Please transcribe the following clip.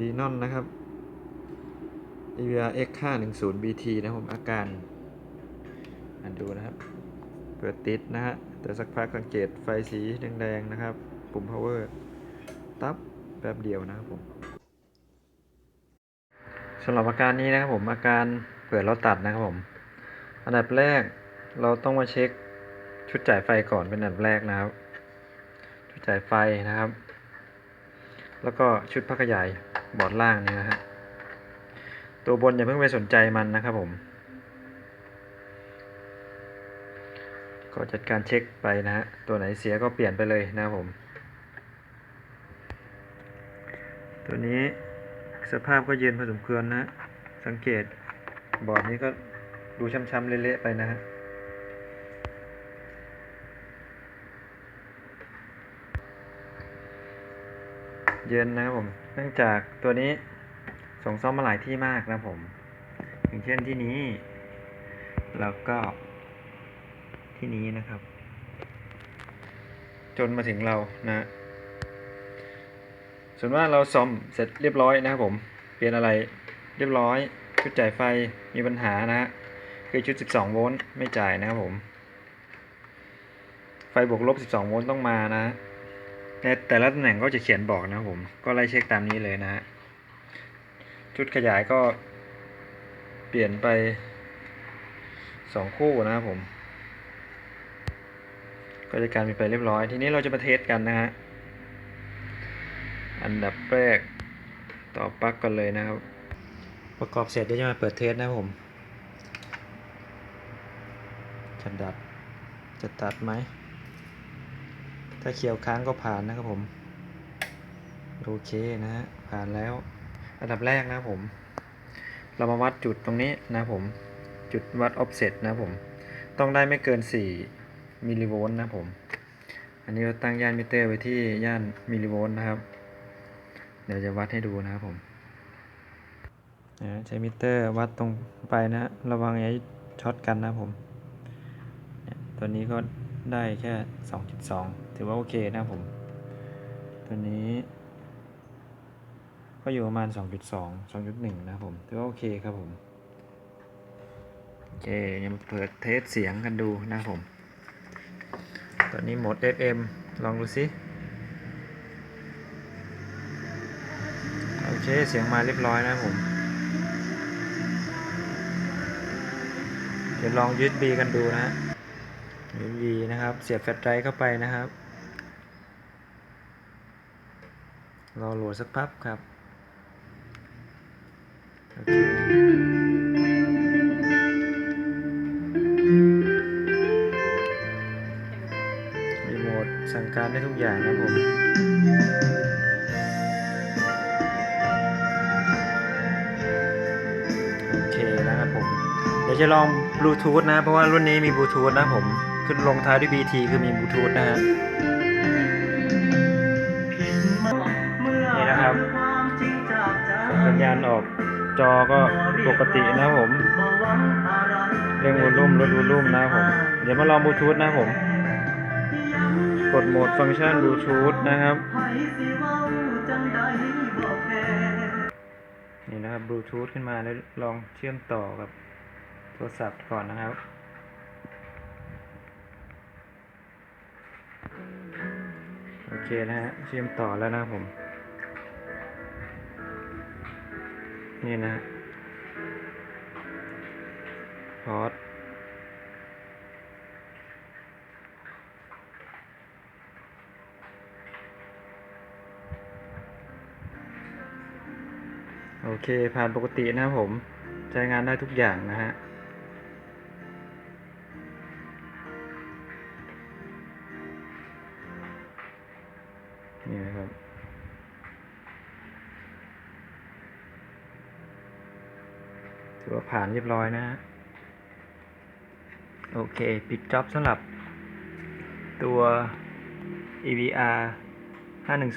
ดีนอนนะครับ EVR X 5 1 0 BT นะครับผมอาการอ่านดูนะครับเปิดติดนะฮะ แต่สักพักสังเกตไฟสีแดงๆนะครับ ปุ่ม power ตับแป๊บเดียวนะครับผมสำหรับอาการนี้นะครับผมอาการเปิดแล้วตัดนะครับผม อันดับแรกเราต้องมาเช็คชุดจ่ายไฟก่อนเป็นอันดับแรกนะครับ ชุดจ่ายไฟนะครับ แล้วก็ชุดพักขยาย บอร์ดล่างนี่นะฮะตัวบนอย่าเพิ่งไปสนใจมันนะครับผม ก็จัดการเช็คไปนะฮะตัวไหนเสียก็เปลี่ยนไปเลยนะครับผม ตัวนี้สภาพก็เย็นพอสมควรนะฮะสังเกตบอร์ดนี้ก็ดูช้ำๆเละๆไปนะฮะ เย็นนะครับผม เนื่องจากตัวนี้ส่งซ่อมมาหลายที่มากนะผม อย่างเช่นที่นี้ แล้วก็ที่นี้นะครับ จนมาถึงเรานะ ส่วนว่าเราซ่อมเสร็จเรียบร้อยนะครับผม เปลี่ยนอะไรเรียบร้อย ชุดจ่ายไฟมีปัญหานะฮะ คือชุด 12 โวลต์ไม่จ่ายนะครับผม ไฟบวกลบ 12 โวลต์ต้องมานะ แต่แต่ละตำแหน่งก็จะเขียนบอกนะผม ก็ไล่เช็คตามนี้เลยนะฮะชุดขยายก็เปลี่ยนไปสองคู่นะครับผม ก็จะการมีไปเรียบร้อย ทีนี้เราจะมาเทสกันนะฮะ อันดับแรกต่อปลั๊กกันเลยนะครับ ประกอบเสร็จเดี๋ยวจะมาเปิดเทสนะผม จะดัดจะตัดไหม ถ้าเขียวค้างก็ผ่านนะครับผม โอเคนะฮะผ่านแล้ว อันดับแรกนะผม เรามาวัดจุดตรงนี้นะผม จุดวัด offset นะผม ต้องได้ไม่เกิน 4มิลลิโวลต์นะผม อันนี้เราตั้งย่านมิเตอร์ไว้ที่ย่านมิลลิโวลต์นะครับ เดี๋ยวจะวัดให้ดูนะครับผมใช้มิเตอร์วัดตรงไปนะ ระวังอย่าช็อตกันนะผม ตัวนี้ก็ ได้แค่ 2.2 ถือว่าโอเคนะผม ตัวนี้ ก็อยู่ประมาณ 2.2 2.1 นะผม ถือว่าโอเคครับผม โอเคยังเปิดเทสเสียงกันดูนะผมตอนนี้โหมด FM ลองดูสิโอเค เสียงมาเรียบร้อยนะผม เดี๋ยวลองยึด B กันดูนะฮะ ยึด B นะครับ เสียบแฟลชไดรฟ์เข้าไปนะครับ รอโหลดสักพักครับ โอเครีโมทสั่งการได้ทุกอย่างนะผมโอเคนะครับผม เดี๋ยวจะลองบลูทูธนะ เพราะว่ารุ่นนี้มีบลูทูธนะผม ขึ้นลงท้ายด้วย BT คือมีบลูทูธนะฮะนี่นะครับ สัญญาณออกจอก็ปกตินะผมเร่งวอลลุ่มลดวอลลุ่มนะผม เดี๋ยวมาลองบลูทูธนะผม กดโหมดฟังก์ชันบลูทูธนะครับ นี่นะครับบลูทูธขึ้นมาแล้วลองเชื่อมต่อกับโทรศัพท์ก่อนนะครับ เคนะฮะเชื่อมต่อแล้วนะผม นี่นะพอร์ตโอเคผ่านปกตินะผม ใช้งานได้ทุกอย่างนะฮะ นี่นะครับถือว่าผ่านเรียบร้อยนะฮะโอเค ปิดจ็อบสำหรับตัว EVR 510